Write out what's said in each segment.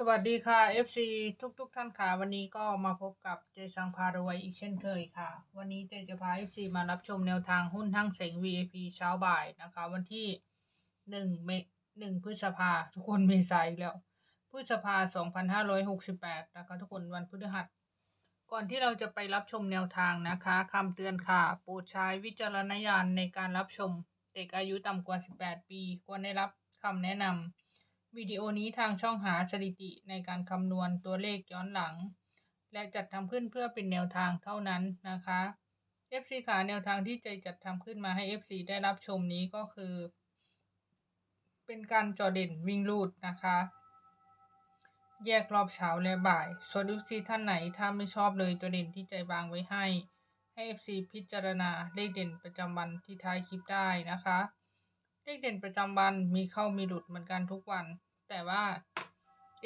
สวัสดีค่ะ FC ทุกๆท่านค่ะวันนี้ก็มาพบกับเจสังพารวยอีกเช่นเคยค่ะ วันนี้เจจะพา FC มารับชมแนวทางหุ้นทั้งเสง VIP เช้าบ่ายนะคะ วันที่หนึ่งเมหนึ่งพฤษภาทุกคนเมษายนแล้วพฤษภาสองพันห้าร้อยหกสิบแปดนะคะ ทุกคนวันพฤหัส ก่อนที่เราจะไปรับชมแนวทางนะคะคำเตือนค่ะ โปรดใช้วิจารณญาณในการรับชมเด็กอายุต่ำกว่า 18 ปี ควรได้รับคำแนะนำ วิดีโอนี้ทางช่องหาสถิติในการคำนวณตัวเลขย้อนหลัง และจัดทำขึ้นเพื่อเป็นแนวทางเท่านั้นนะคะ FC ขาแนวทางที่ใจจัดทำขึ้นมาให้ FC ได้รับชมนี้ก็คือ เป็นการจอเด่นวิ่งลูดนะคะ แยกรอบเช้าและบ่ายส่วน FC ท่านไหนถ้าไม่ชอบเลยตัวเด่นที่ใจวางไว้ให้ให้ FC พิจารณาเลขเด่นประจำวันที่ท้ายคลิปได้นะคะ เลขเด่นประจำวันมีเข้ามีหลุดเหมือนกันทุกวัน แต่ว่า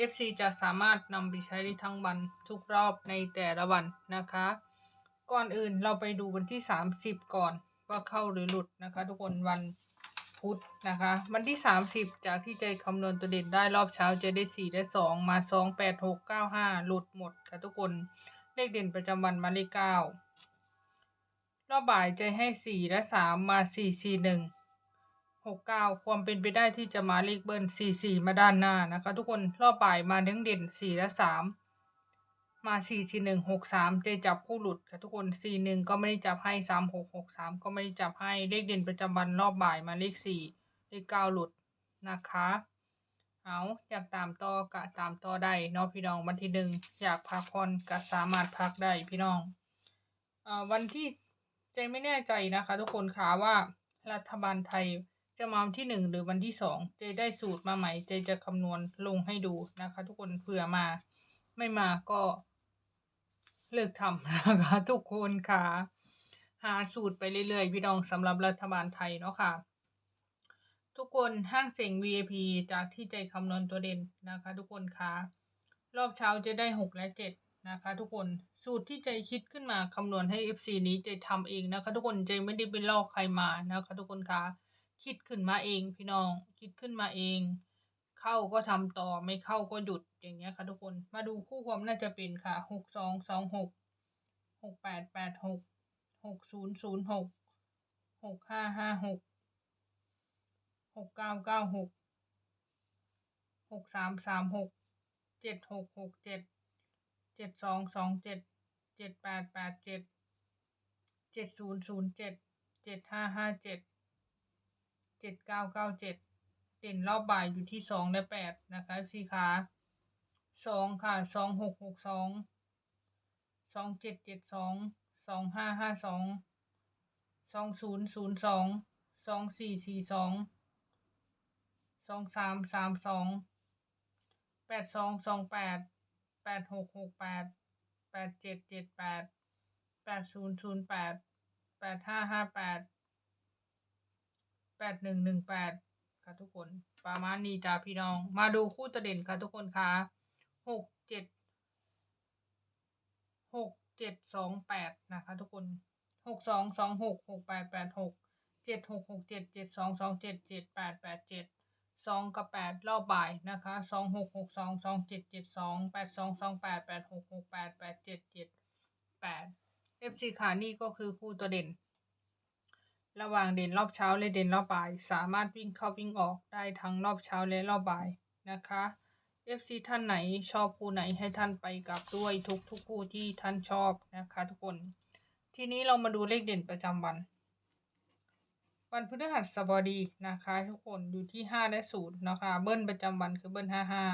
FC จะสามารถนำไปใช้ได้ทั้งวันทุกรอบในแต่ละวันนะคะ ก่อนอื่นเราไปดูวันที่ 30 ก่อนว่าเข้าหรือหลุดนะคะ ทุกคนวันพุธนะคะ วันที่ 30 จากที่ใจคำนวณตัวเด่นได้รอบเช้าจะได้4ได้2มา 2 8 6 9 5 หลุดหมดค่ะทุกคน เลขเด่นประจำวันมาเลข9รอบบ่ายใจให้ 4 และ 3 มา 4 4 1 หกเก้าความเป็นไปได้ที่จะมาเลขเบิ้ลสี่สี่มาด้านหน้านะคะ ทุกคนรอบบ่ายมาเด้งเด่นสี่และสามมาสี่สี่หนึ่งหกสามเจจับคู่หลุดค่ะทุกคนสี่หนึ่งก็ไม่ได้จับให้สามหกหกสามก็ไม่ได้จับให้เลขเด่นประจำวันรอบบ่ายมาเลขสี่เลขเก้าหลุดนะคะ เอาอยากตามต่อกะตามต่อได้เนาะพี่น้องวันที่หนึ่งอยากพักผ่อนก็สามารถพักได้พี่น้องอ่าวันที่เจไม่แน่ใจนะคะ ทุกคนค่ะว่ารัฐบาลไทย จะมาวันที่หนึ่งหรือวันที่สองเจได้สูตรมาใหม่เจจะคำนวณลงให้ดูนะคะ ทุกคนเผื่อมา ไม่มาก็เลิกทำนะคะ ทุกคนค่ะ หาสูตรไปเรื่อยๆ พี่น้องสำหรับรัฐบาลไทยเนาะค่ะ ทุกคนห้างเสียง VIP จากที่ใจคำนวณตัวเด่นนะคะ ทุกคนค่ะรอบเช้าจะได้หกและเจ็ดนะคะ ทุกคนสูตรที่ใจคิดขึ้นมาคำนวณให้ FC นี้ใจทำเองนะคะ ทุกคนใจไม่ได้ไปลอกใครมานะคะ ทุกคนค่ะ คิดขึ้นมาเองพี่น้อง คิดขึ้นมาเอง เข้าก็ทำต่อไม่เข้าก็หยุดอย่างเงี้ยค่ะทุกคน มาดูคู่ความน่าจะเป็นค่ะหกสองสองหกหกแปดแปดหกหกศูนย์ศูนย์หกหกห้าห้าหกหกเก้าเก้าหกหกสามสามหกเจ็ดหกหกเจ็ดเจ็ดสองสองเจ็ดเจ็ดแปดแปดเจ็ดเจ็ดศูนย์ศูนย์เจ็ดเจ็ดห้าห้าเจ็ด เจ็ดเก้าเก้าเจ็ดเด่นรอบบ่ายอยู่ที่สองและแปดนะคะสี่ขาสองค่ะสองหกหกสองสองเจ็ดเจ็ดสองสองห้าห้าสองสองศูนย์ศูนย์สองสองสี่สี่สองสองสามสามสองแปดสองสองแปดแปดหกหกแปดแปดเจ็ดเจ็ดแปดแปดศูนย์ศูนย์แปดแปดห้าห้าแปด แปดหนึ่งหนึ่งแปดค่ะทุกคนประมาณนี้จ้าพี่น้อง มาดูคู่ตะเด่นค่ะทุกคนค่ะหกเจ็ดหกเจ็ดสองแปดนะคะทุกคนหกสองสองหกหกแปดแปดหกเจ็ดหกหกเจ็ดเจ็ดสองสองเจ็ดเจ็ดแปดแปดเจ็ดสองกับแปดรอบบ่ายนะคะสองหกหกสองสองเจ็ดเจ็ดสองแปดสองสองแปดแปดหกหกแปดแปดเจ็ดเจ็ดแปดเอฟซีขานี่ก็คือคู่ตัวเด่น ระหว่างเด่นรอบเช้าและเด่นรอบบ่าย สามารถวิ่งเข้าวิ่งออกได้ทั้งรอบเช้าและรอบบ่ายนะคะ FC ท่านไหนชอบคู่ไหนให้ท่านไปกับด้วยทุกทุกคู่ที่ท่านชอบนะคะ ทุกคน ทีนี้เรามาดูเลขเด่นประจำวัน วันพฤหัสบดีนะคะ ทุกคนอยู่ที่ห้าและศูนย์นะคะ เบิ้ลประจำวันคือเบิ้ลห้าห้า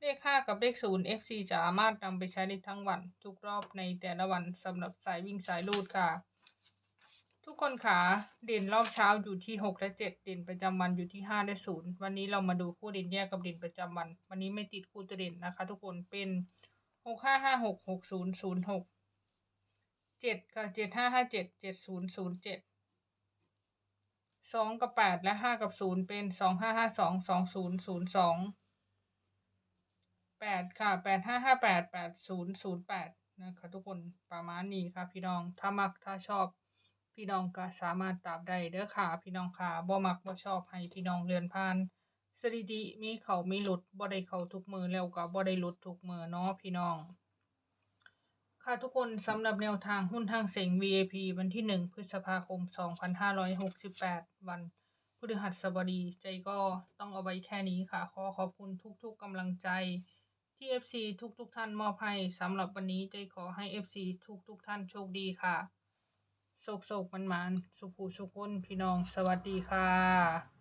เลขห้ากับเลขศูนย์ FC สามารถนำไปใช้ได้ทั้งวัน ทุกรอบในแต่ละวันสำหรับสายวิ่งสายลูดค่ะ ทุกคนขาเด่นรอบเช้าอยู่ที่หกและเจ็ดเด่นประจำวันอยู่ที่ห้าและศูนย์วันนี้เรามาดูคู่เด่นแยกกับเด่นประจำวัน วันนี้ไม่ติดคู่ตัวเด่นนะคะ ทุกคนเป็นหกห้าห้าหกหกศูนย์ศูนย์หกเจ็ดกับเจ็ดห้าห้าเจ็ดเจ็ดศูนย์ศูนย์เจ็ดสองกับแปดและห้ากับศูนย์เป็นสองห้าห้าสองสองศูนย์ศูนย์สองแปดค่ะแปดห้าห้าแปดแปดศูนย์ศูนย์แปดนะคะทุกคนประมาณนี้ค่ะพี่น้องถ้ามักถ้าชอบ พี่น้องก็สามารถตามได้เด้อค่ะ พี่น้องค่ะบ่มักบ่ชอบให้พี่น้องเลือนผ่านสถิติมีเขามีหลุดบ่ได้เขาทุกมือแล้วก็บ่ได้หลุดทุกมือเนาะพี่น้อง ค่ะทุกคนสำหรับแนวทางหุ้นทางเสียง VIP วันที่ 1 พฤษภาคม 2568 วันพฤหัสบดีใจก็ต้องเอาไว้แค่นี้ค่ะ ขอขอบคุณทุกๆกำลังใจที่ FC ทุกๆท่านมอบให้สำหรับวันนี้ใจขอให้ FC ทุกๆท่านโชคดีค่ะ โศกโศกมันมันสุขูสุขุนพี่น้องสวัสดีค่ะ